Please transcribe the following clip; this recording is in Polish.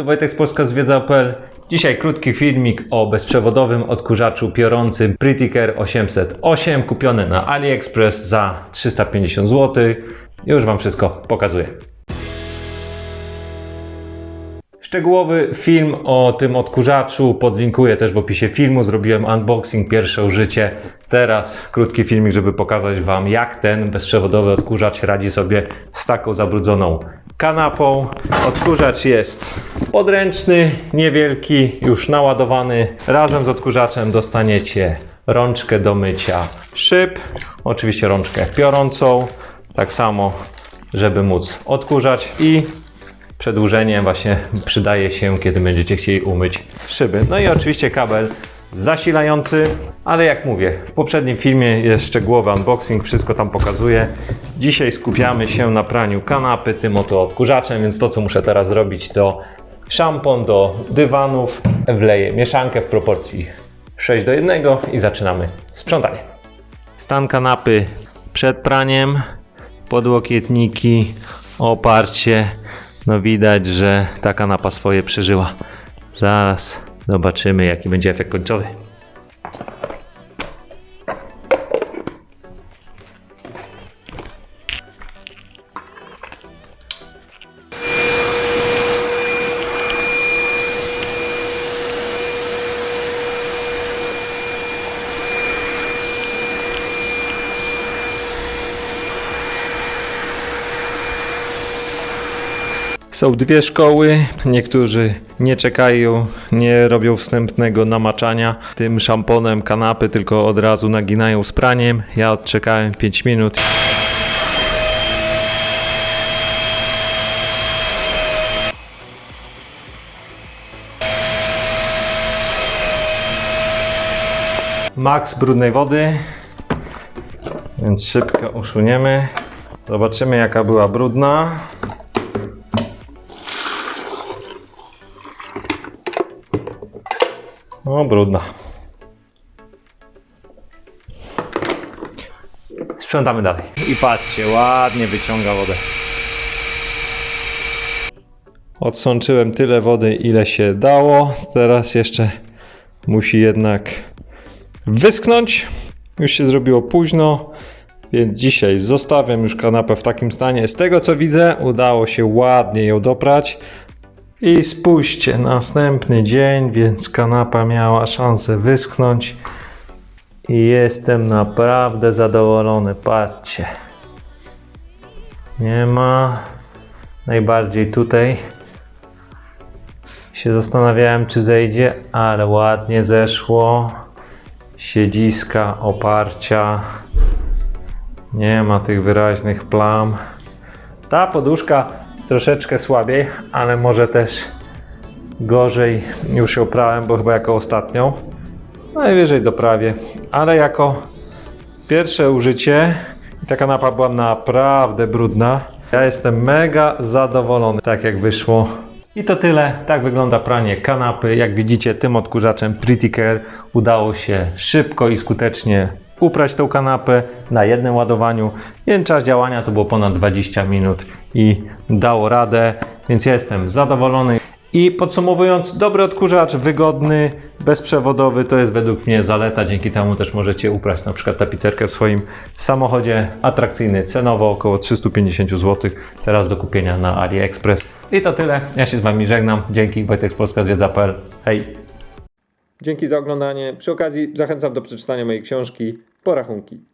Tu Wojtek z Polska Zwiedza.pl. Dzisiaj krótki filmik o bezprzewodowym odkurzaczu piorącym Prettycare 808 kupiony na AliExpress za 350 zł. Już Wam wszystko pokazuję. Szczegółowy film o tym odkurzaczu podlinkuję też w opisie filmu. Zrobiłem unboxing, pierwsze użycie. Teraz krótki filmik, żeby pokazać Wam, jak ten bezprzewodowy odkurzacz radzi sobie z taką zabrudzoną kanapą. Odkurzacz jest podręczny, niewielki, już naładowany. Razem z odkurzaczem dostaniecie rączkę do mycia szyb, oczywiście rączkę piorącą, tak samo, żeby móc odkurzać i przedłużenie właśnie przydaje się, kiedy będziecie chcieli umyć szyby. No i oczywiście kabel zasilający, ale jak mówię, w poprzednim filmie jest szczegółowy unboxing, wszystko tam pokazuję. Dzisiaj skupiamy się na praniu kanapy tym oto odkurzaczem, więc to co muszę teraz zrobić to szampon do dywanów, wleję mieszankę w proporcji 6 do 1 i zaczynamy sprzątanie. Stan kanapy przed praniem, podłokietniki, oparcie. No widać, że ta kanapa swoje przeżyła. Zaraz zobaczymy, jaki będzie efekt końcowy. Są dwie szkoły. Niektórzy nie czekają, nie robią wstępnego namaczania tym szamponem kanapy, tylko od razu naginają z praniem. Ja odczekałem 5 minut. Max brudnej wody, więc szybko usuniemy. Zobaczymy jaka była brudna. O, brudna. Sprzątamy dalej. I patrzcie, ładnie wyciąga wodę. Odsączyłem tyle wody, ile się dało. Teraz jeszcze musi jednak wyschnąć. Już się zrobiło późno, więc dzisiaj zostawiam już kanapę w takim stanie. Z tego co widzę, udało się ładnie ją doprać. I spójrzcie, następny dzień, więc kanapa miała szansę wyschnąć. I jestem naprawdę zadowolony. Patrzcie. Nie ma. Najbardziej tutaj się zastanawiałem, czy zejdzie, ale ładnie zeszło. Siedziska, oparcia. Nie ma tych wyraźnych plam. Ta poduszka troszeczkę słabiej, ale może też gorzej już ją prałem, bo chyba jako ostatnią. Najwyżej doprawię, ale jako pierwsze użycie i ta kanapa była naprawdę brudna. Ja jestem mega zadowolony, tak jak wyszło. I to tyle. Tak wygląda pranie kanapy. Jak widzicie, tym odkurzaczem Prettycare udało się szybko i skutecznie uprać tą kanapę na jednym ładowaniu. Jeden czas działania to było ponad 20 minut i dało radę, więc ja jestem zadowolony. I podsumowując, dobry odkurzacz, wygodny, bezprzewodowy to jest według mnie zaleta. Dzięki temu też możecie uprać na przykład tapicerkę w swoim samochodzie. Atrakcyjny cenowo, około 350 zł. Teraz do kupienia na AliExpress. I to tyle. Ja się z Wami żegnam. Dzięki. Wojtek z Polska Zwiedza.pl. Hej! Dzięki za oglądanie. Przy okazji zachęcam do przeczytania mojej książki Porachunki.